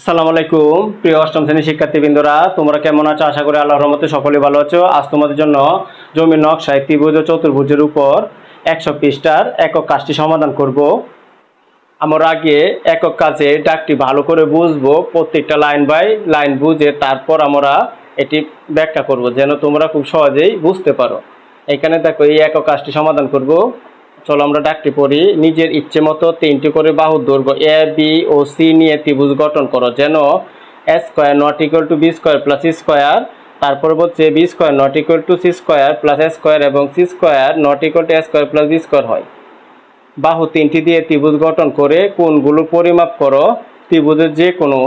আসসালামু আলাইকুম, প্রিয় অষ্টম শ্রেণির শিক্ষার্থীবৃন্দরা, তোমরা কেমন আছো? আশা করি আল্লাহর রহমতে সকলে ভালো আছো। আজ তোমাদের জন্য জমির নকশায় ত্রিভুজ ও চতুর্ভুজের উপর একশো পৃষ্ঠার একক কাজটি সমাধান করব। আমরা আগে একক কাজে ডাকটি ভালো করে বুঝব প্রত্যেকটা লাইন বাই লাইন বুঝে তারপর আমরা এটি ব্যাখ্যা করব, যেন তোমরা খুব সহজেই বুঝতে পারো। এখানে দেখো এই একক কাজটি সমাধান করব। চলো আমরা ডাকটি পড়ি। নিজের ইচ্ছে মতো তিনটি করে বাহু দৈর্ঘ্য এ বি ও সি নিয়ে ত্রিভুজ গঠন করো, যেন A square not equal to B square plus square তারপর বলছে B square not equal to C square plus A square এবং C square not equal to A square plus B square হয়। বাহু তিনটি দিয়ে ত্রিভুজ গঠন করে কোণগুলো পরিমাপ করো। ত্রিভুজের যে কোনো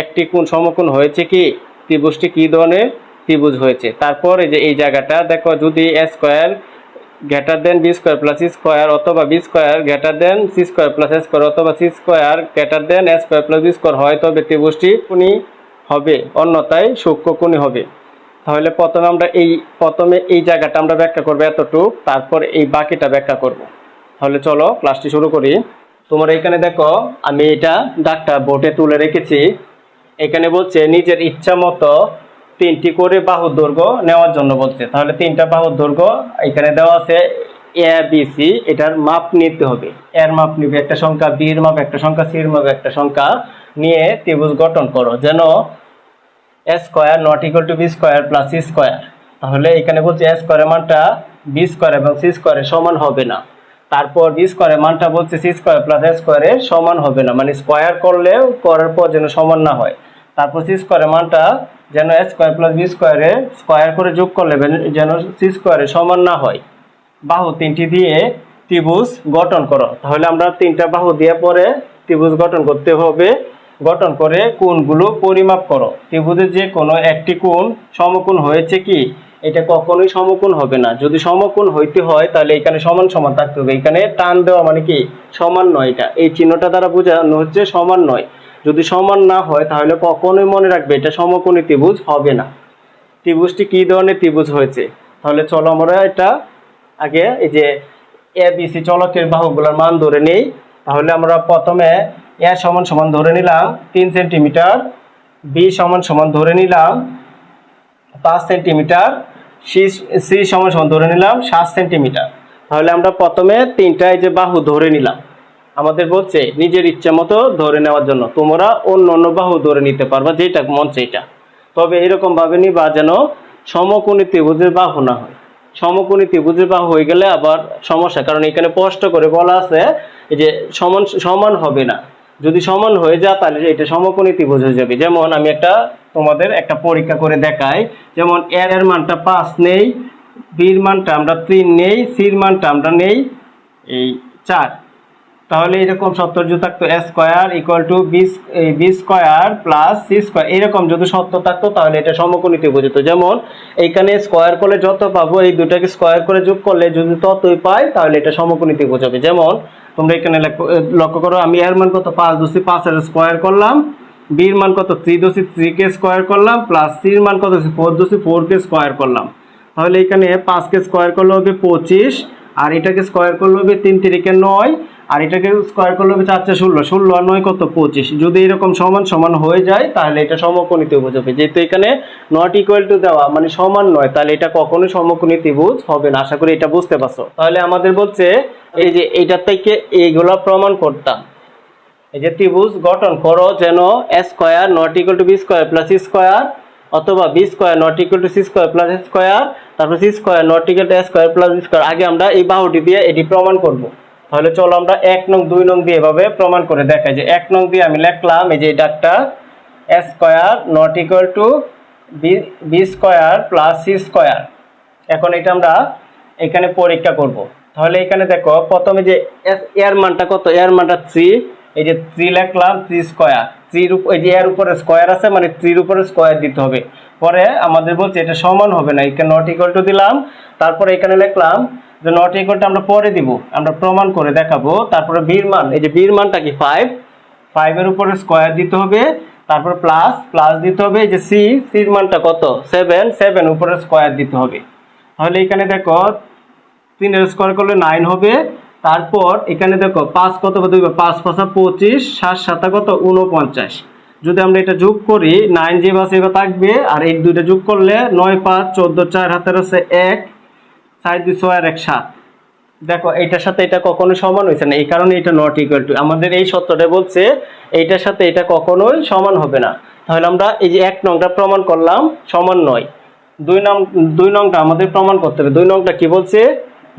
একটি কোণ সমকোণ হয়েছে কি? ত্রিভুজটি কী ধরনের? ত্রিভুজ হয়েছে। তারপর যে এই জায়গাটা, দেখো যদি A square greater than B square plus square অথবা B square greater than C square plus square অথবা C square greater than A square plus B square হয় তবে ত্রিভুজটি কোণী হবে, অন্যথায় সূক্ষ্ম কোণী হবে। তাহলে প্রথমে আমরা এই, প্রথমে এই জায়গাটা আমরা ব্যাখ্যা করব এতটুক, তারপর এই বাকিটা ব্যাখ্যা করব। তাহলে চলো ক্লাসটি শুরু করি। তোমরা এখানে দেখো, আমি এটা ডাকটা বোর্ডে তুলে রেখেছি। এখানে বলছে, নিজের ইচ্ছা মতো তিনটি করে বাহুর দৈর্ঘ্য নেওয়ার জন্য বলছে। তাহলে তিনটা বাহুর দৈর্ঘ্য এখানে দেওয়া আছে এ বি সি এটার মাপ নিতে হবে। এর মাপ নিবে একটা সংখ্যা বির মাপ, একটা সংখ্যা সির মাপ, একটা সংখ্যা নিয়ে ত্রিভুজ গঠন করো। যেন A square not equal to B square plus C square তাহলে এখানে বলছে এ স্কোয়ারের মানটা বি স্কোয়ার এবং সি স্কোয়ারের সমান হবে না। তারপর বি স্কোয়ারের মানটা বলছে সি স্কোয়ার প্লাস এ স্কোয়ারের সমান হবে না। মানে স্কোয়ার করলেও, করার পর যেন সমান না হয়। তারপর সি স্কোয়ারের মানটা যেন এ স্কোয়ার প্লাস বি স্কোয়ারে স্কোয়ার করে যোগ করলে যেন সি স্কোয়ারের সমান না হয়। বাহু তিনটি দিয়ে ত্রিভুজ গঠন করো। তাহলে আমরা তিনটা বাহু দিয়ে পরে ত্রিভুজ গঠন করতে হবে। গঠন করে কোণগুলো পরিমাপ করো। ত্রিভুজের যে কোনো একটি কোণ সমকোণ হয়েছে কি? এটা কখনোই সমকোণ হবে না। যদি সমকোণ হইতে হয়, তাহলে এখানে সমান সমান থাকতে হবে। এখানে টান দেওয়া মানে কি? সমান নয় এটা। এই চিহ্নটা দ্বারা বোঝানো হচ্ছে সমান নয়। যদি সমান না হয়, তাহলে কখনোই মনে রাখবে এটা সমকোণী ত্রিভুজ হবে না। ত্রিভুজটি কী ধরনের ত্রিভুজ হয়েছে? তাহলে চলো আমরা এটা আগে এই যে এ বি সি চলকের বাহুগুলোর মান ধরে নেই। তাহলে আমরা প্রথমে এ সমান সমান ধরে নিলাম তিন সেন্টিমিটার বি সমান সমান ধরে নিলাম পাঁচ সেন্টিমিটার সি সি সমান সমান ধরে নিলাম সাত সেন্টিমিটার। তাহলে আমরা প্রথমে তিনটা এই যে বাহু ধরে নিলাম। আমাদের বলছে, নিজের ইচ্ছা মতো ধরে নেওয়ার জন্য। তোমরা অন্য অন্য বাহু ধরে নিতে পারবা, যেটা মন সেইটা তবে এরকম ভাবে নিবা যেন সমকোণী ত্রিভুজের বাহু না হয়। সমকোণী ত্রিভুজের বাহু হয়ে গেলে আবার সমস্যা, কারণ এখানে স্পষ্ট করে বলা আছে যে সমান সমান হবে না। যদি সমান হয়ে যায়, তাহলে এটা সমকোণী ত্রিভুজ হয়ে যাবে। যেমন আমি একটা তোমাদের একটা পরীক্ষা করে দেখাই। যেমন এর এর মানটা পাঁচ নেই, বির মানটা আমরা তিন নেই, সির মানটা আমরা নেই, এই চার। তাহলে এরকম যদি থাকতো A square equal to B square plus C square, এরকম যদি সত্য থাকতো তাহলে এটা সমকোণীতে বোঝাতো। যেমন, এইখানে স্কোয়ার করলে যত পাবো, এই দুটাকে স্কোয়ার করে যোগ করলে যদি ততই পাই, তাহলে এটা সমকোণীতে বোঝাবে। যেমন, তোমরা এখানে লক্ষ্য করো, আমি এর মান কত? পাঁচ দশি পাঁচের স্কোয়ার করলাম। বির মান কত? থ্রি দশি থ্রি কে স্কোয়ার করলাম। প্লাস সির মান কত ফোর দশি ফোর কে স্কোয়ার করলাম। তাহলে এখানে পাঁচকে স্কোয়ার করলে হবে পঁচিশ, আর এটাকে স্কোয়ার করলে হবে তিন তিরিকে নয়। আর এটাকে স্কোয়ার করলে হবে চারটে ষোলো। ষোলো আর নয় কত? পঁচিশ। যদি এরকম সমান সমান হয়ে যায়, তাহলে এটা সমকোণী ত্রিভুজ হবে যেহেতু এখানে নট ইকুয়াল টু দেওয়া মানে সমান নয়, তাহলে এটা কখনোই সমকোণী ত্রিভুজ হবে না। আশা করি এটা বুঝতে পারছ। তাহলে আমাদের বলছে, এই যে এইটার থেকে এইগুলা প্রমাণ করতাম। এই যে ত্রিভুজ গঠন করো যেন square not equal to B square plus square অথবা B square not equal to C square plus square তারপর C square not equal to square plus square আগে আমরা এই বাহুটি দিয়ে এটি প্রমাণ করব। তাহলে চলো আমরা এক নং, দুই নং দিয়ে এভাবে প্রমাণ করে দেখাই যে এক নং দিয়ে আমি লিখলাম, এই যে ডাকটা A square not equal to B square plus C square এখন এটা আমরা এখানে পরীক্ষা করব। তাহলে এখানে দেখো, প্রথমে যে এর মানটা কত? এর মানটা থ্রি এই যে থ্রি লিখলাম থ্রি স্কোয়ার থ্রির এই যে এর উপরে স্কোয়ার আছে মানে থ্রির উপরে স্কোয়ার দিতে হবে। পরে আমাদের বলছে এটা সমান হবে না, এখানে নট ইকুয়াল টু দিলাম। তারপরে এখানে লিখলাম যে নট ইকুয়াল টু আমরা পরে দিব, আমরা প্রমাণ করে দেখাবো। তারপরে বীর মান, এই যে বীর মানটা কি ফাইভ ফাইভের উপরে স্কোয়ার দিতে হবে, তারপর প্লাস প্লাস দিতে হবে যে সি সির মানটা কত? সেভেন সেভেন উপরে স্কোয়ার দিতে হবে। তাহলে এখানে দেখো, তিনের স্কোয়ার করলে নাইন হবে তারপর এখানে দেখো পাঁচ কত হবে? পাঁচ পাঁচা পঁচিশ, সাত, সাতা কত? উনপঞ্চাশ যদি আমরা এটা যোগ করি নাইন যে বাস এবার থাকবে, আর এই দুইটা যোগ করলে নয়, পাঁচ, চোদ্দ, চার হাতের হচ্ছে এক সাইড দুই, ছয় আর এক, সাত। দেখো এটার সাথে এটা কখনোই সমান হয়েছে না। এই কারণে এটা নট ইকুয়াল টু আমাদের এই সত্যটা বলছে, এইটার সাথে এটা কখনোই সমান হবে না। তাহলে আমরা এই যে এক নংটা প্রমাণ করলাম, সমান নয়। দুই নং দুই নংটা আমাদের প্রমাণ করতে হবে। দুই নংটা কি বলছে?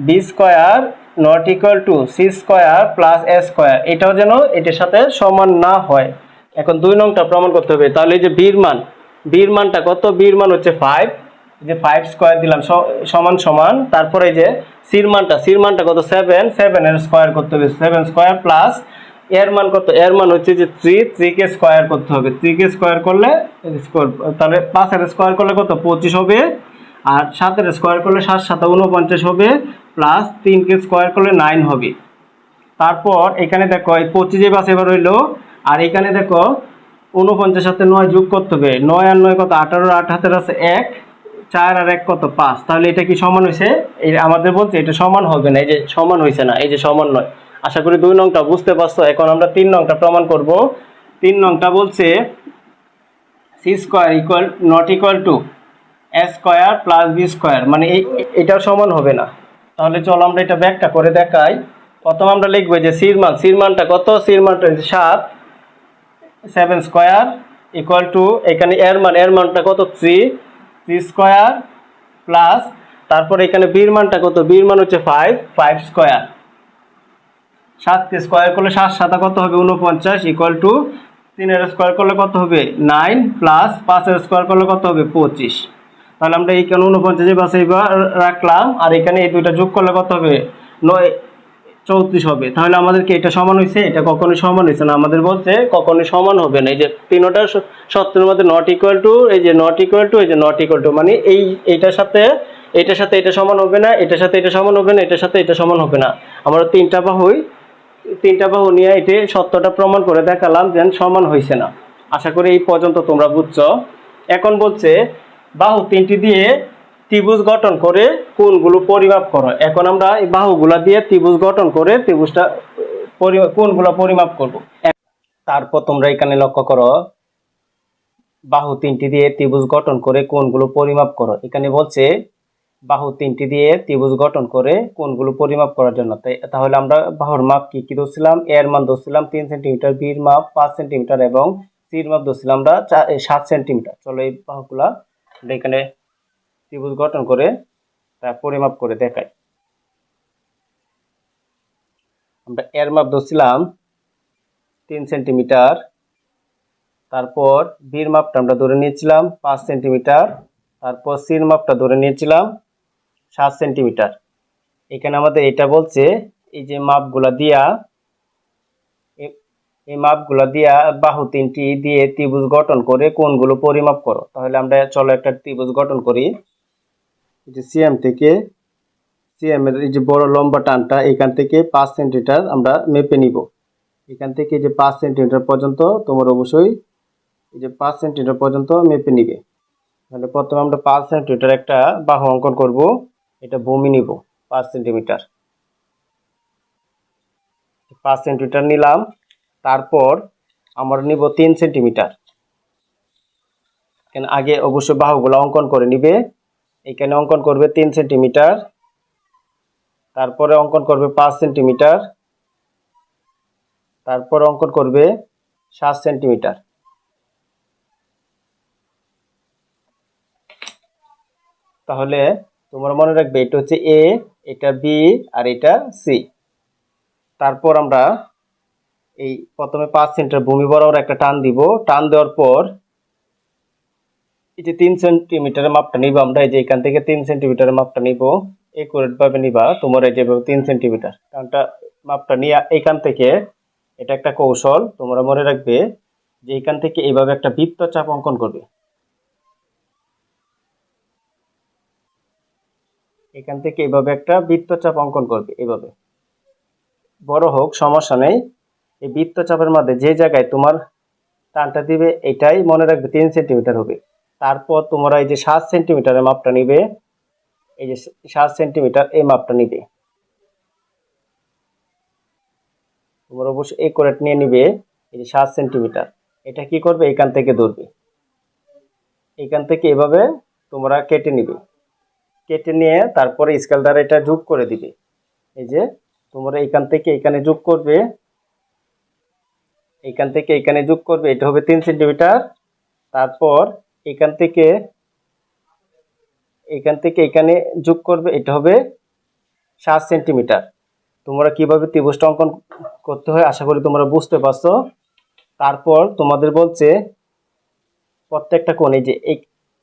B square not equal to C square plus A square এটাও যেন এটার সাথে সমান না হয়। এখন দুই নংটা প্রমাণ করতে হবে। তাহলে যে বীর মান বীর মানটা কত? বীর মান হচ্ছে ফাইভ যে ফাইভ স্কোয়ার দিলাম সমান সমান। তারপরে যে সির মানটা সির মানটা কত? সেভেন সেভেন এর স্কোয়ার করতে হবে। সেভেন স্কোয়ার প্লাস এর মান কত? এর মান হচ্ছে যে থ্রি থ্রি কে স্কোয়ার করতে হবে। থ্রি কে স্কোয়ার করলে স্কোয়ার তাহলে পাঁচের স্কোয়ার করলে কত? পঁচিশ হবে। আর সাতের স্কোয়ার করলে সাত সাত উনপঞ্চাশ হবে। প্লাস তিনকে স্কোয়ার করলে নাইন হবে। তারপর এখানে দেখো, এই পঁচিশে বাস এবার হইল আর এখানে দেখো উনপঞ্চাশ সাথে নয় যোগ করতে হবে। নয় আর নয় কত? আঠারো, আট হাতের আছে এক, চার আর এক কত? পাঁচ। তাহলে এটা কি সমান হয়েছে? এই আমাদের বলছে, এটা সমান হবে না, এই যে সমান হয়েছে না, এই যে সমান নয়। আশা করি দুই নংটা বুঝতে পারছ, এখন আমরা তিন নংটা প্রমাণ করব। তিন নংটা বলছে C square equal not equal to A square plus B square মানে এটাও সমান হবে না। তাহলে চলো আমরা এটা ব্যাখ্যা করে দেখাই। প্রথম আমরা লিখব যে সির মান সির মানটা কত? সির মানটা হচ্ছে সাত, সেভেন স্কোয়ার ইকুয়াল টু এখানে এর মান এর মানটা কত? থ্রি থ্রি স্কোয়ার প্লাস তারপর এখানে বীর মানটা কত? বীর মান হচ্ছে ফাইভ ফাইভ স্কোয়ার। সাতকে স্কোয়ার করলে সাত, সাতা কত হবে? উনপঞ্চাশ ইকুয়াল টু তিনের স্কোয়ার করলে কত হবে? নাইন প্লাস পাঁচের স্কোয়ার করলে কত হবে? পঁচিশ। তাহলে আমরা এইখানে উনপঞ্চাশে বাসে এবার রাখলাম, আর এখানে এই দুইটা যোগ করলে কত হবে? নয়, চৌত্রিশ হবে। তাহলে আমাদেরকে এটা সমান হয়েছে এটা কখনোই সমান হয়েছে না। আমাদের বলছে কখনোই সমান হবে না। এই যে তিনোটা স- সত্যের মধ্যে নট ইকুয়াল টু এই যে নট ইকুয়াল টু এই যে নট ইকুয়াল টু মানে এই, এইটার সাথে এটার সাথে এটা সমান হবে না, এটার সাথে এটা সমান হবে না, এটার সাথে এটা সমান হবে না। আমরা তিনটা বাহুই তিনটা বাহু নিয়ে এটি সত্যটা প্রমাণ করে দেখালাম যে সমান হয়েছে না। আশা করি এই পর্যন্ত তোমরা বুঝছ। এখন বলছে বাহু তিনটি দিয়ে ত্রিভুজ গঠন করে কোণগুলো পরিমাপ করো। এখন আমরা এই বাহুগুলা দিয়ে ত্রিভুজ গঠন করে ত্রিভুজটা কোণগুলো পরিমাপ করব। তারপর তোমরা এখানে লক্ষ্য করো, বাহু তিনটি দিয়ে ত্রিভুজ গঠন করে কোণগুলো পরিমাপ করো। এখানে বলছে, বাহু তিনটি দিয়ে ত্রিভুজ গঠন করে কোণগুলো পরিমাপ করার জন্য। তাই, তাহলে আমরা বাহুর মাপ কি কি ধরছিলাম? এর মান ধরছিলাম তিন সেন্টিমিটার, বির মাপ পাঁচ সেন্টিমিটার এবং সির মাপ ধরছিলাম আমরা সাত সেন্টিমিটার। চলো এই বাহুগুলা আমরা এখানে ত্রিভুজ গঠন করে তা পরিমাপ করে দেখাই। আমরা এর মাপ ধরছিলাম তিন সেন্টিমিটার, তারপর বির মাপটা আমরা ধরে নিয়েছিলাম পাঁচ সেন্টিমিটার, তারপর সির মাপটা ধরে নিয়েছিলাম সাত সেন্টিমিটার। এখানে আমাদের এটা বলছে, এই যে মাপগুলা দিয়া এই মাপগুলো দিয়া বাহু তিনটি দিয়ে ত্রিভুজ গঠন করে কোনগুলো পরিমাপ করো। তাহলে আমরা চলো একটা ত্রিভুজ গঠন করি। যে সিএম থেকে সিএম এর এই যে বড় লম্বা টানটা এখান থেকে পাঁচ সেন্টিমিটার আমরা মেপে নিব। এখান থেকে যে পাঁচ সেন্টিমিটার পর্যন্ত তোমার অবশ্যই এই যে পাঁচ সেন্টিমিটার পর্যন্ত মেপে নিবে। তাহলে প্রথমে আমরা পাঁচ সেন্টিমিটার একটা বাহু অঙ্কন করব। এটা ভূমি নিব, পাঁচ সেন্টিমিটার। পাঁচ সেন্টিমিটার নিলাম। তারপর আমরা নিব তিন সেন্টিমিটার। এখানে আগে অবশ্যই বাহুগুলো অঙ্কন করে নিবে। এখানে অঙ্কন করবে তিন সেন্টিমিটার। তারপরে অঙ্কন করবে পাঁচ সেন্টিমিটার। তারপর অঙ্কন করবে সাত সেন্টিমিটার। তাহলে তোমরা মনে রাখবে, এটা হচ্ছে এ এটা বি আর এটা সি তারপর আমরা এই প্রথমে পাঁচ সেন্টিমিটার ভূমি বরাবর একটা টান দিব। টান দেওয়ার পর এই যে তিন সেন্টিমিটারের মাপটা নিব আমরা, এই যে এখান থেকে তিন সেন্টিমিটারের মাপটা নিব। একুরেট ভাবে নিবা, তোমার এই যে তিন সেন্টিমিটার। টানটা, মাপটা নিয়ে এখান থেকে এটা একটা কৌশল, তোমরা মনে রাখবে যে এখান থেকে এইভাবে একটা বৃত্তচাপ অঙ্কন করবে। এখান থেকে এইভাবে একটা বৃত্তচাপ অঙ্কন করবে, এভাবে। বড় হোক, সমস্যা নেই। এই বৃত্তচাপের মধ্যে যে জায়গায় তোমার টানটা দিবে, এটাই মনে রাখবে তিন সেন্টিমিটার হবে। তারপর তোমরা এই যে সাত সেন্টিমিটারের মাপটা নিবে, এই যে সাত সেন্টিমিটার এই মাপটা নিবে। তোমরা অবশ্যই একুরেট নিয়ে নিবে, এই যে সাত সেন্টিমিটার এটা কি করবে? এখান থেকে ধরবে। এখান থেকে এভাবে তোমরা কেটে নিবে। কেটে নিয়ে তারপরে স্কেল দ্বারা এটা যোগ করে দিবে। এই যে তোমরা এখান থেকে এখানে যোগ করবে এখান থেকে এখানে যোগ করবে, এটা হবে তিন সেন্টিমিটার। তারপর এখান থেকে এখান থেকে এখানে যোগ করবে, এটা হবে সাত সেন্টিমিটার। তোমরা কীভাবে ত্রিভুজটা অঙ্কন করতে হয় আশা করি তোমরা বুঝতে পারছ। তারপর তোমাদের বলছে প্রত্যেকটা কোণ, এই যে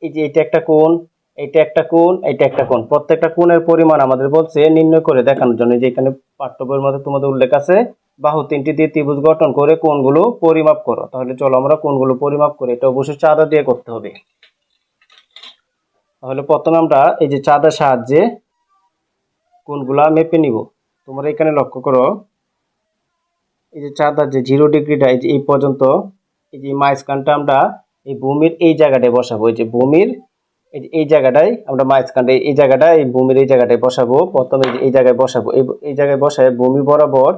এই যে এটা একটা কোণ, এটা একটা কোণ, এটা একটা কোণ। প্রত্যেকটা কোণের পরিমাণ আমাদের বলছে নির্ণয় করে দেখানোর জন্য। যে এখানে পাঠ্য বইয়ের মধ্যে তোমাদের উল্লেখ আছে বাহু তিনটি দিয়ে ত্রিভুজ গঠন করে কোনগুলো পরিমাপ করো। তাহলে চলো আমরা কোনগুলো পরিমাপ করি। এটা অবশ্যই চাঁদা দিয়ে করতে হবে। তাহলে প্রথমে আমরা এই যে চাঁদার সাহায্যে কোণগুলা মেপে নিব। তোমরা এখানে লক্ষ্য করো, এই যে চাঁদার যে জিরো ডিগ্রিটা এই যে এই পর্যন্ত, এই যে মাঝখানটা আমরা এই ভূমির এই জায়গাটায় বসাবো। এই যে ভূমির এই যে এই জায়গাটায় আমরা মাঝখানটা এই জায়গাটায়, এই ভূমির এই জায়গাটায় বসাবো। প্রথমে এই জায়গায় বসাবো। এই জায়গায় বসায় ভূমি বরাবর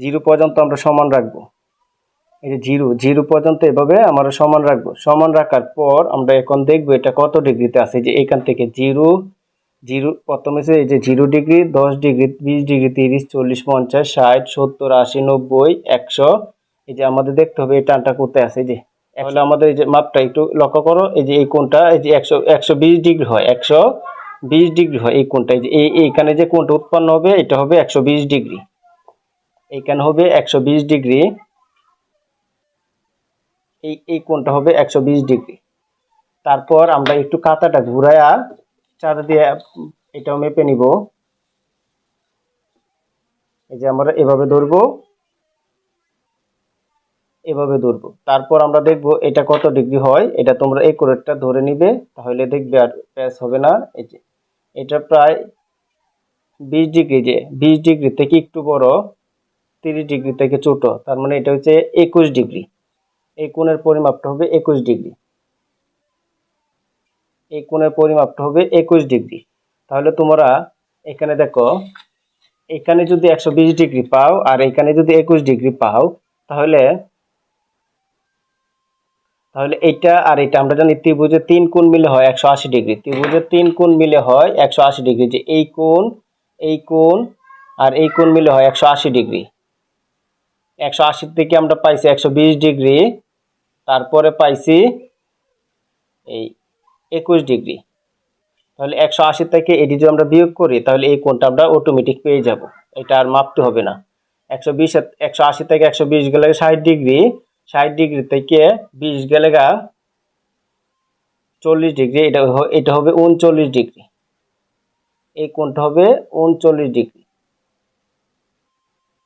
জিরো পর্যন্ত আমরা সমান রাখব। এই যে জিরো জিরো পর্যন্ত এভাবে আমরা সমান রাখব। সমান রাখার পর আমরা এখন দেখব এটা কত ডিগ্রিতে আছে। যে এখান থেকে জিরো জিরো, প্রথমে এই যে জিরো ডিগ্রি, দশ ডিগ্রি, বিশ ডিগ্রি, তিরিশ, চল্লিশ, পঞ্চাশ, ষাট, সত্তর, আশি, নব্বই, একশো। এই যে আমাদের দেখতে হবে এই টানটা কোথায় আছে। যে তাহলে আমাদের এই যে মাপটা একটু লক্ষ্য করো। এই যে এই কোণটা, এই যে একশো একশো বিশ ডিগ্রি হয়, একশো বিশ ডিগ্রি হয় এই কোণটা। এই যে এই এইখানে যে কোণটা উৎপন্ন হবে, এটা হবে একশো বিশ ডিগ্রি। এইখানে হবে একশো বিশ ডিগ্রি। এই এই কোণটা হবে একশো বিশ ডিগ্রি। তারপর আমরা একটু কাঁটাটা ঘুরায়া চাঁদা দিয়ে এটাও মেপে নিব। এই যে আমরা এভাবে ধরবো। এভাবে ধরবো। তারপর আমরা দেখব এটা কত ডিগ্রি হয়। এটা তোমরা এই কোরেটটা ধরে নিবে, তাহলে দেখবে আর প্যাস হবে না। এই যে, এটা প্রায় বিশ ডিগ্রি যে, বিশ ডিগ্রি থেকে একটু বড়। তিরিশ ডিগ্রি থেকে ছোট, তার মানে এটা হচ্ছে একুশ ডিগ্রি। এই কোণের পরিমাপটা হবে একুশ ডিগ্রি। এই কোণের পরিমাপটা হবে একুশ ডিগ্রি। তাহলে তোমরা এখানে দেখো, এখানে যদি একশো বিশ ডিগ্রি পাও আর এখানে যদি একুশ ডিগ্রি পাও, তাহলে তাহলে এইটা আর এটা আমরা জানি ত্রিভুজের তিন কোণ মিলে হয় একশো আশি ডিগ্রি। ত্রিভুজের তিন কোণ মিলে হয় একশো আশি ডিগ্রি, যে এই কোণ এই কোণ আর এই কোণ মিলে হয় একশো আশি ডিগ্রি। একশো আশি থেকে আমরা পাইছি একশো বিশ ডিগ্রি, তারপরে পাইছি এই একুশ ডিগ্রি। তাহলে একশো আশি থেকে এটি যদি আমরা বিয়োগ করি, তাহলে এই কোণটা আমরা অটোমেটিক পেয়ে যাব। এটা আর মাপতে হবে না। একশো বিশ একশো আশি থেকে একশো বিশ গেলে ষাট ডিগ্রি ষাট ডিগ্রি থেকে বিশ গেলে গা চল্লিশ ডিগ্রি। এটা এটা হবে উনচল্লিশ ডিগ্রি। এই কোণটা হবে উনচল্লিশ ডিগ্রি।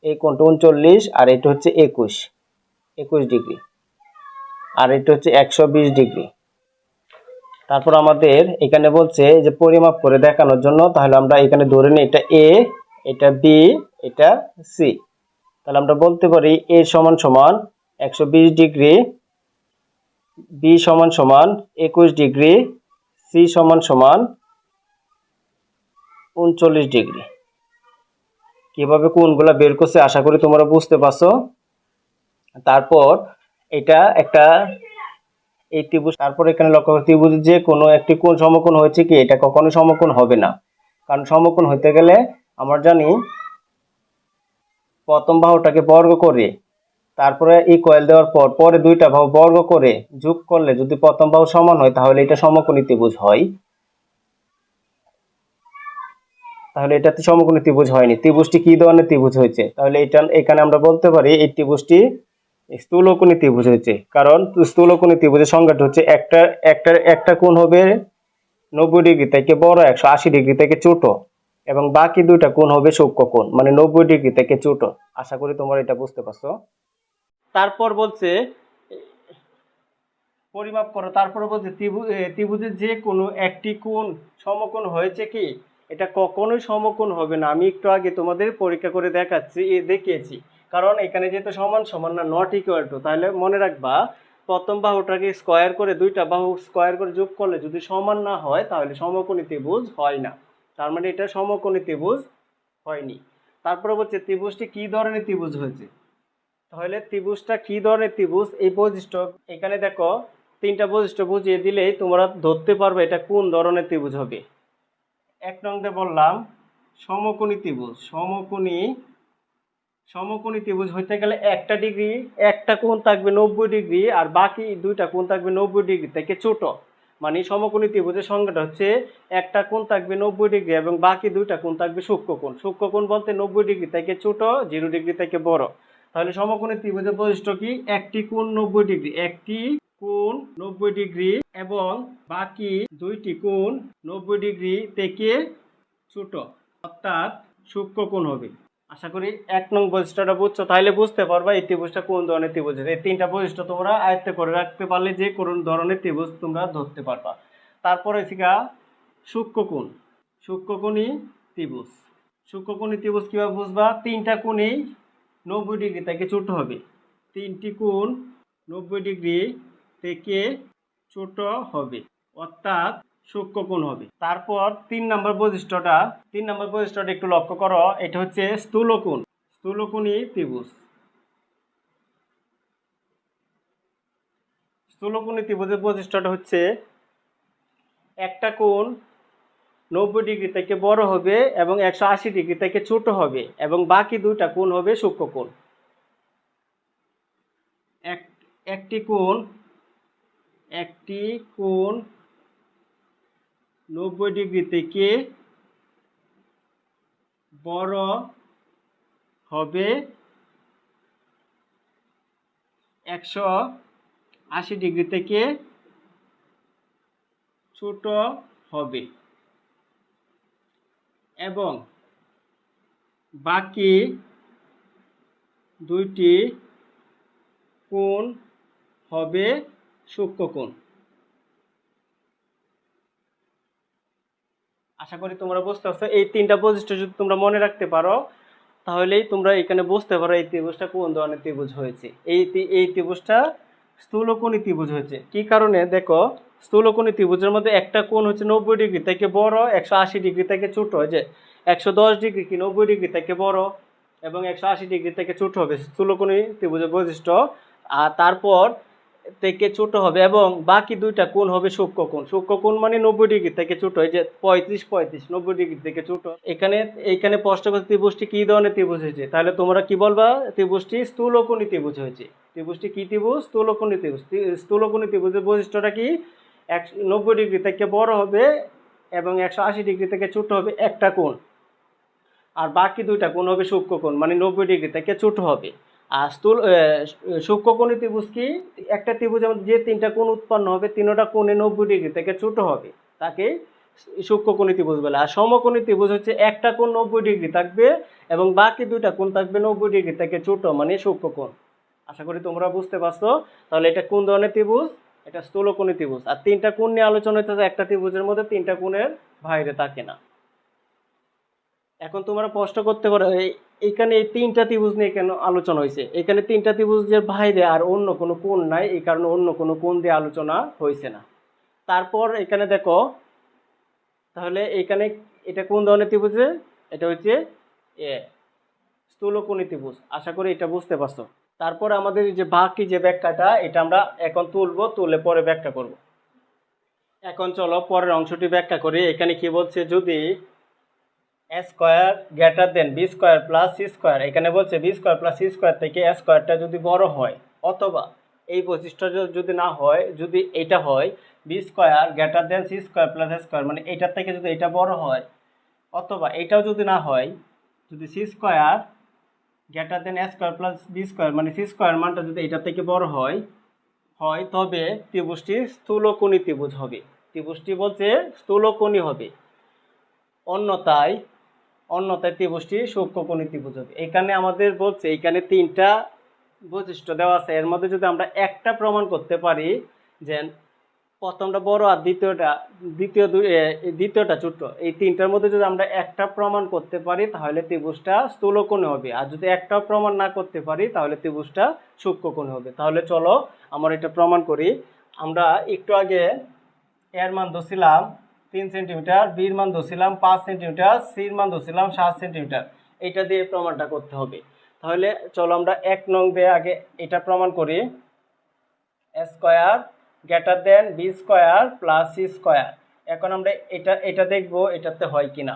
এই কোণটা উনচল্লিশ আর এটা হচ্ছে একুশ। একুশ ডিগ্রি। আর এটা হচ্ছে একশো বিশ ডিগ্রি। তারপর আমাদের এখানে বলছে যে পরিমাপ করে দেখানোর জন্য, তাহলে আমরা এখানে ধরে নিই এটা এ এটা বি এটা সি তাহলে আমরা বলতে পারি এ সমান সমান একশো বিশ ডিগ্রি বি সমান সমান একুশ ডিগ্রি সি সমান সমান উনচল্লিশ ডিগ্রি। কীভাবে কোনগুলা বের করছে আশা করি তোমরা বুঝতে পারছ। তারপর এটা একটা এই ত্রিভুজ তারপর এখানে লক্ষ্য করো যে কোনো একটি কোণ সমকোণ হয়েছে কি, এটা কখনো সমকোণ হবে না। কারণ সমকোণ হতে গেলে আমরা জানি প্রথম বাহুটাকে বর্গ করে, তারপরে এই কয়েল দেওয়ার পর পরে দুইটা বাহু বর্গ করে যোগ করলে যদি প্রথম বাহু সমান হয়, তাহলে এটা সমকোণী ত্রিভুজ হয়। তাহলে এটাতে সমকোণী ত্রিভুজ হয়নি। ত্রিভুজটি কি ধরনের ত্রিভুজ হয়েছে? তাহলে এটা এখানে আমরা বলতে পারি এই ত্রিভুজটি স্থূলকোণী ত্রিভুজ হয়েছে। কারণ স্থূলকোণী ত্রিভুজের সংখ্যাটা হচ্ছে একটা একটা একটা কোণ হবে নব্বই ডিগ্রি থেকে বড় একশো আশি ডিগ্রি থেকে ছোট এবং বাকি দুইটা কোণ হবে সূক্ষ্ম কোণ মানে নব্বই ডিগ্রি থেকে ছোট। আশা করি তোমরা এটা বুঝতে পারছ। তারপর বলছে, পরিমাপ করো, তারপরে বলছে ত্রিভুজ ত্রিভুজের যে কোনো একটি কোণ সমকোণ হয়েছে কি? এটা কখনোই সমকোণ হবে না। আমি একটু আগে তোমাদের পরীক্ষা করে দেখাচ্ছি, এ দেখিয়েছি। কারণ এখানে যেহেতু সমান সমান না নট ইকুয়াল টু তাহলে মনে রাখবা, প্রথম বাহুটাকে স্কোয়ার করে, দুইটা বাহু স্কোয়ার করে যোগ করলে যদি সমান না হয়, তাহলে সমকোণী ত্রিভুজ হয় না। তার মানে এটা সমকোণী ত্রিভুজ হয়নি। তারপরে বলছে, ত্রিভুজটি কি ধরনের ত্রিভুজ হয়েছে? তাহলে ত্রিভুজটা কি ধরনের ত্রিভুজ? এই বৈশিষ্ট্য, এখানে দেখো, তিনটা বৈশিষ্ট্য বুঝিয়ে দিলেই তোমরা ধরতে পারবে এটা কোন ধরনের ত্রিভুজ হবে। এক নংতে বললাম, সমকোণী ত্রিভুজ, সমকোণী সমকোণী ত্রিভুজ হইতে গেলে একটা ডিগ্রি, একটা কোণ থাকবে নব্বই ডিগ্রি আর বাকি দুইটা কোণ থাকবে নব্বই ডিগ্রি থেকে ছোট। মানে সমকোণী ত্রিভুজের সংখ্যাটা হচ্ছে একটা কোণ থাকবে নব্বই ডিগ্রি এবং বাকি দুইটা কোণ থাকবে সূক্ষ্মকোণ সূক্ষ্মকোণ বলতে নব্বই ডিগ্রি থেকে ছোট, জিরো ডিগ্রি থেকে বড়। তাহলে সমকোণী ত্রিভুজের বৈশিষ্ট্য কি? একটি কোণ নব্বই ডিগ্রি, একটি কোণ নব্বই ডিগ্রি এবং বাকি দুইটি কোণ নব্বই ডিগ্রি থেকে ছোট, অর্থাৎ সূক্ষ্মকোণ হবে। আশা করি এক নং বৈশিষ্ট্যটা বুঝছ তাহলে বুঝতে পারবা এই ত্রিভুজটা কোন ধরনের ত্রিভুজ। এই তিনটা বৈশিষ্ট্য তোমরা আয়ত্ত করে রাখতে পারলে যে কোন ধরনের ত্রিভুজ তোমরা ধরতে পারবা। তারপরে শিখা সূক্ষ্মকোণ সূক্ষ্মকোণী ত্রিভুজ। সূক্ষ্মকোণী ত্রিভুজ কীভাবে বুঝবা? তিনটা কোণেই নব্বই ডিগ্রি থেকে ছোট হবে। তিনটি কোণ নব্বই ডিগ্রি থেকে ছোট হবে, অর্থাৎ সূক্ষ্মকোণ হবে। তারপর তিন নম্বর বৈশিষ্ট্যটা, তিন নম্বর বৈশিষ্ট্যটা একটু লক্ষ্য করো, এটা হচ্ছে স্থূলকোণ স্থূলকোণী ত্রিভুজ। স্থূলকোণী ত্রিভুজের বৈশিষ্ট্যটা হচ্ছে একটা কোণ নব্বই ডিগ্রি থেকে বড় হবে এবং একশো আশি ডিগ্রি থেকে ছোট হবে এবং বাকি দুইটা কোণ হবে সূক্ষ্মকোণ। এক, একটি কোণ একটি কোণ নব্বই ডিগ্রি থেকে বড় হবে একশো আশি ডিগ্রি থেকে ছোট হবে। এবং বাকি দুইটি কোণ হবে সূক্ষ্মকোণ আশা করি তোমরা বুঝতে পারছ। এই তিনটা বৈশিষ্ট্য যদি তোমরা মনে রাখতে পারো, তাহলেই তোমরা এখানে বুঝতে পারো এই ত্রিভুজটা কোন ধরনের ত্রিভুজ হয়েছে। এই এই ত্রিভুজটা স্থূলকোণী ত্রিভুজ হয়েছে। কি কারণে? দেখো, স্থূলকোণী ত্রিভুজের মধ্যে একটা কোণ হচ্ছে নব্বই ডিগ্রি থেকে বড়, একশো আশি ডিগ্রি থেকে ছোট। যে, একশো দশ ডিগ্রি কি নব্বই ডিগ্রি থেকে বড় এবং একশো আশি ডিগ্রি থেকে ছোট হবে। স্থূলকোণী ত্রিভুজের বৈশিষ্ট্য। আর তারপর থেকে ছোট হবে এবং বাকি দুইটা কোণ হবে সূক্ষ্মকোণ সূক্ষ্মকোণ মানে নব্বই ডিগ্রি থেকে ছোট, এই যে পঁয়ত্রিশ পঁয়ত্রিশ, নব্বই ডিগ্রি থেকে ছোট। এখানে এখানে স্পষ্ট করে ত্রিভুজটি কি ধরনের ত্রিভুজ হয়েছে? তাহলে তোমরা কি বলবা? ত্রিভুজটি স্থূলকোণী ত্রিভুজ হয়েছে। ত্রিভুজটি কি ত্রিভুজ? স্থূলকোণী ত্রিভুজ। ত্রি- স্থূলকোণী ত্রিভুজের বৈশিষ্ট্যটা কি? এক নব্বই ডিগ্রি থেকে বড় হবে এবং একশো আশি ডিগ্রি থেকে ছোট হবে একটা কোণ। আর বাকি দুইটা কোণ হবে সূক্ষ্মকোণ মানে নব্বই ডিগ্রি থেকে ছোট হবে। আর স্থূল সূক্ষ্মকোণী ত্রিভুজ কি? একটা ত্রিভুজের মধ্যে যে তিনটা কোণ উৎপন্ন হবে, তিনটা কোণে নব্বই ডিগ্রি থেকে ছোট হবে, তাকে সূক্ষ্মকোণী ত্রিভুজ বলে। আর সমকোণী ত্রিভুজ হচ্ছে একটা কোণ নব্বই ডিগ্রি থাকবে এবং বাকি দুইটা কোণ থাকবে নব্বই ডিগ্রি থেকে ছোট মানে সূক্ষ্মকোণ আশা করি তোমরা বুঝতে পারছ। তাহলে এটা কোন ধরনের ত্রিভুজ? এটা স্থূলকোণী ত্রিভুজ। আর তিনটা কোণ নিয়ে আলোচনা হইতেছে, একটা ত্রিভুজের মধ্যে তিনটা কোণের বাইরে থাকে না। এখন তোমরা প্রশ্ন করতে পারো এইখানে এই তিনটা ত্রিভুজ নিয়ে কেন আলোচনা হয়েছে? এখানে তিনটা ত্রিভুজের বাইরে আর অন্য কোনো কোণ নাই, এই কারণে অন্য কোনো কোণ দিয়ে আলোচনা হয়েছে না। তারপর এখানে দেখো, তাহলে এখানে এটা কোন ধরনের ত্রিভুজে? এটা হচ্ছে এ, স্থূলকোণী ত্রিভুজ। আশা করি এটা বুঝতে পারছ। তারপর আমাদের যে বাকি যে ব্যাখ্যাটা, এটা আমরা এখন তুলবো, তুলে পরে ব্যাখ্যা করব। এখন চলো পরের অংশটি ব্যাখ্যা করি। এখানে কি বলছে, যদি square greater than B square plus C square. এখানে বলছে B square plus C square থেকে স্কোয়ারটা যদি বড় হয়, অথবা এই য- যদি না হয়, যদি এটা হয় B square greater than C square plus square মানে এটার থেকে যদি এটা বড় হয়, অথবা এটাও যদি না হয়, যদি C square greater than square plus B square মানে সি স্কোয়ার মানটা যদি এটার থেকে বড় হয় হয়, তবে ত্রিভুজটি স্থূলকোণী ত্রিভুজ হবে। ত্রিভুজটি বলছে স্থূলকোণী হবে। অন্যথায় অন্যথায় ত্রিভুজটি সূক্ষ্মকোণী ত্রিভুজ হবে এখানে আমাদের বলছে, এখানে তিনটা বৈশিষ্ট্য দেওয়া আছে। এর মধ্যে যদি আমরা একটা প্রমাণ করতে পারি যে প্রথমটা বড় আর দ্বিতীয়টা, দ্বিতীয় দ্বিতীয়টা ছোট এই তিনটার মধ্যে যদি আমরা একটা প্রমাণ করতে পারি, তাহলে ত্রিভুজটা স্থূলকোণে হবে। আর যদি একটাও প্রমাণ না করতে পারি, তাহলে ত্রিভুজটা সূক্ষ্মকোণে হবে। তাহলে চলো আমরা এটা প্রমাণ করি। আমরা একটু আগে এর মান ধরছিলাম তিন সেন্টিমিটার, বির মান ধরছিলাম পাঁচ সেন্টিমিটার সির মান ধরছিলাম সাত সেন্টিমিটার। এটা দিয়ে প্রমাণটা করতে হবে। তাহলে চলো আমরা এক নং দিয়ে আগে এটা প্রমাণ করি। Square greater than B square plus C square এখন আমরা এটা এটা দেখব এটাতে হয় কিনা।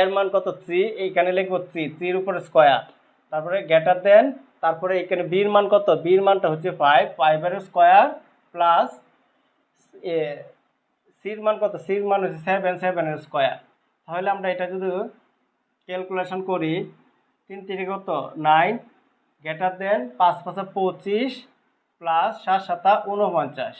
এর মান কত? থ্রি এইখানে লিখব থ্রি থ্রির উপরে স্কোয়ার তারপরে গ্রেটার দেন তারপরে এখানে বির মান কত? বির মানটা হচ্ছে ফাইভ ফাইভের স্কোয়ার প্লাস সির মান কত? সির মান হচ্ছে সেভেন সেভেনের স্কোয়ার তাহলে আমরা এটা যদি ক্যালকুলেশন করি, তিন তিনে কত? নাইন গ্রেটার দেন পাঁচ পাঁচা পঁচিশ প্লাস সাত সাতা উনপঞ্চাশ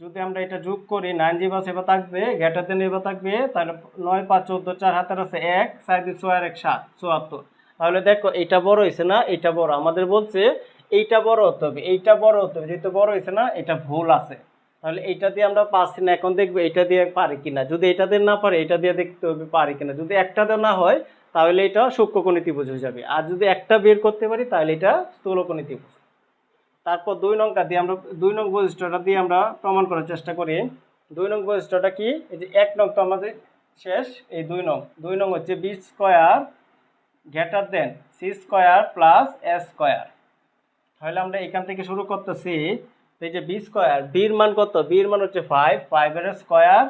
যদি আমরা এটা যোগ করি নাইন জি বাস এবার থাকবে গ্রেটার দেন এবার থাকবে, তাহলে নয়, পাঁচ, চোদ্দ, চার হাতের আছে এক, চার দুই, ছয় এক, সাত, চুয়াত্তর। তাহলে দেখো, এইটা বড় হয়েছে না? এটা বড়। আমাদের বলছে, এইটা বড় হতে হবে, এইটা বড় হতে হবে। যেহেতু বড় হয়েছে না, এটা ভুল আছে। তাহলে এটা দিয়ে আমরা পাচ্ছি না, এখন দেখব এটা দিয়ে পারি কিনা। যদি এটা দিয়ে না পারে, এটা দিয়ে দেখতে হবে পারি কিনা। যদি একটা দিয়ে না হয়, তাহলে এটা সূক্ষ্মকণি ত্রিভুজ হয়ে যাবে। আর যদি একটা বের করতে পারি, তাহলে এটা স্থূলকণি ত্রিভুজ। তারপর দুই নংটা দিয়ে আমরা, দুই নং বৈশিষ্ট্যটা দিয়ে আমরা প্রমাণ করার চেষ্টা করি। দুই নং বৈশিষ্ট্যটা কি? এই যে এক নং তো আমাদের শেষ, এই দুই নং। দুই নং হচ্ছে B square greater than C square plus S square. তাহলে আমরা এখান থেকে শুরু করতেছি। এই যে বি স্কোয়ার বির মান কত? বির মান হচ্ছে ফাইভ ফাইভের স্কোয়ার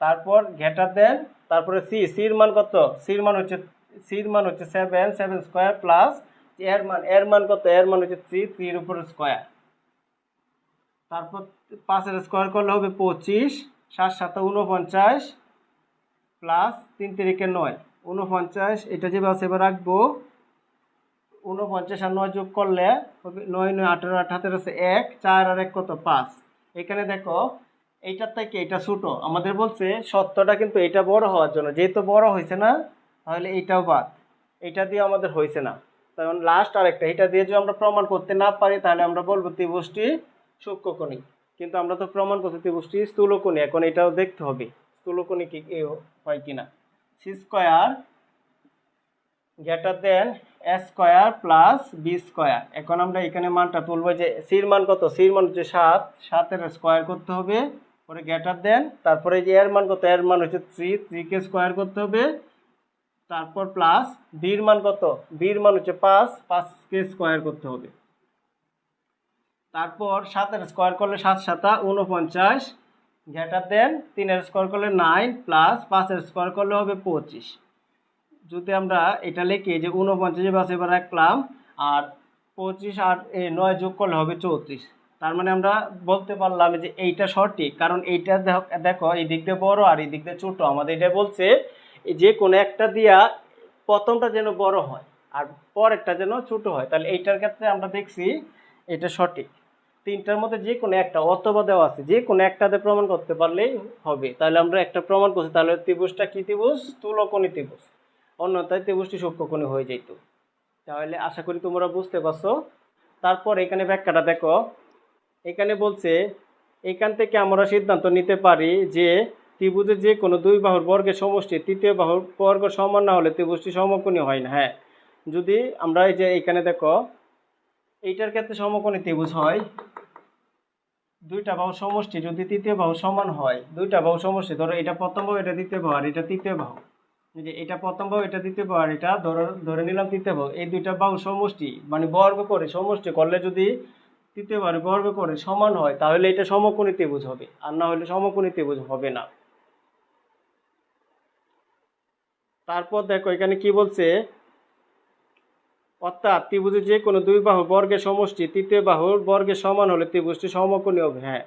তারপর গ্রেটার দেন তারপরে সি সির মান কত? সির মান হচ্ছে সির মান হচ্ছে সেভেন সেভেন স্কোয়ার প্লাস এর মান এর মান কত? এর মান হচ্ছে থ্রি থ্রির উপর স্কোয়ার তারপর পাঁচের স্কোয়ার করলে হবে পঁচিশ, সাত সাত উনপঞ্চাশ প্লাস তিন তিরিকে নয় উনপঞ্চাশ এটা যে বাস এবার রাখব। উনপঞ্চাশ আর নয় যোগ করলে নয় নয়, আঠেরো, আট হাতের আছে এক, চার আর এক কত? পাঁচ। এখানে দেখো, এইটার থেকে এটা ছোটো। আমাদের বলছে সত্যটা কিন্তু এটা বড় হওয়ার জন্য। যেহেতু বড় হয়েছে না, তাহলে এইটাও বাদ। এটা দিয়ে আমাদের হয়েছে না। তখন লাস্ট আরেকটা। এটা দিয়ে যদি আমরা প্রমাণ করতে না পারি, তাহলে আমরা বলব ত্রিভুজটি সূক্ষ্মকণি। কিন্তু আমরা তো প্রমাণ করছি ত্রিভুজটি স্থূলকণি। এখন এটাও দেখতে হবে, স্থূলকণি কি হয় কিনা। C square greater than A square plus B square এখন আমরা এখানে মানটা তুলবো যে সির মান কত? সির মান হচ্ছে সাত। সাতের স্কোয়ার করতে হবে। পরে গ্রেটার দেন তারপরে যে এর মান কত? এর মান হচ্ছে থ্রি থ্রিকে স্কোয়ার করতে হবে। তারপর প্লাস বির মান কত? বির মান হচ্ছে পাঁচ। পাঁচকে স্কোয়ার করতে হবে। তারপর সাতের স্কোয়ার করলে সাত সাতা উনপঞ্চাশ গ্রেটার দেন তিনের স্কোয়ার করলে নাইন প্লাস পাঁচের স্কোয়ার করলে হবে পঁচিশ। যদি আমরা এটা লিখি যে উনপঞ্চাশে বাস এবার রাখলাম, আর পঁচিশ আর নয় যোগ করলে হবে চৌত্রিশ। তার মানে আমরা বলতে পারলাম যে এইটা সঠিক, কারণ এইটা দেখ- দেখো এই দিক দিয়ে বড় আর এই দিক দিয়ে ছোটো। আমাদের এটা বলছে যে কোনো একটা দিয়া প্রথমটা যেন বড় হয় আর পরেরটা যেন ছোট হয়। তাহলে এইটার ক্ষেত্রে আমরা দেখছি এটা সঠিক। তিনটার মধ্যে যে কোনো একটা, অথবা দেওয়া আছে, যে কোনো একটাতে প্রমাণ করতে পারলেই হবে। তাহলে আমরা একটা প্রমাণ করছি, তাহলে ত্রিভুজটা কি ত্রিভুজ? তুলকণি ত্রিভুজ। অন্যথায় ত্রিভুজটি সূক্ষ্মকণি হয়ে যেত তাহলে আশা করি তোমরা বুঝতে পারছ। তারপর এখানে ব্যাখ্যাটা দেখো। এখানে বলছে, এখান থেকে আমরা সিদ্ধান্ত নিতে পারি যে ত্রিভুজের যে কোনো দুই বাহুর বর্গের সমষ্টি, তৃতীয় বাহুর বর্গ সমান না হলে ত্রিভুজটি সমকোণী হয় না। হ্যাঁ যদি আমরা এই যে এখানে দেখো, এইটার ক্ষেত্রে সমকোণী ত্রিভুজ হয়। দুইটা বাহু সমষ্টি যদি তৃতীয় বাহু সমান হয়, দুইটা বাহু সমষ্টি, ধরো এটা প্রথম বাহু, এটা দ্বিতীয় বাহু, আর এটা তৃতীয় বাহু। যে এটা প্রথম বাহু এটা দ্বিতীয় আর এটা ধরো নিলাম তৃতীয় বাহু এই দুইটা বাহু সমষ্টি মানে বর্গ করে সমষ্টি করলে যদি তৃতীয় বাহু বর্গ করে সমান হয়, তাহলে এটা সমকোণী ত্রিভুজ হবে। আর না হলে সমকোণী ত্রিভুজ হবে না। তারপর দেখো, এখানে কি বলছে? অর্থাৎ ত্রিভুজের যে কোনো দুই বাহু বর্গের সমষ্টি, তৃতীয় বাহুর বর্গের সমান হলে ত্রিভুজটি সমকোণী হবে। হ্যাঁ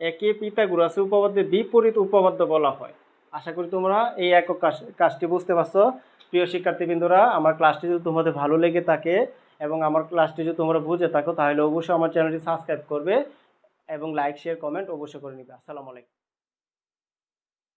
একে পিতাগুরাসে উপপাদ্যের বিপরীত উপপাদ্য বলা হয়। আশা করি তোমরা এই একক কাজ কাজটি বুঝতে পারছ। প্রিয় শিক্ষার্থীবৃন্দরা, আমার ক্লাসটি যদি তোমাদের ভালো লেগে থাকে এবং আমার ক্লাসটি যদি তোমরা বুঝে থাকো, তাহলে অবশ্যই আমার চ্যানেলটি সাবস্ক্রাইব করবে এবং লাইক শেয়ার কমেন্ট অবশ্যই করে নিবে। আসসালামু আলাইকুম।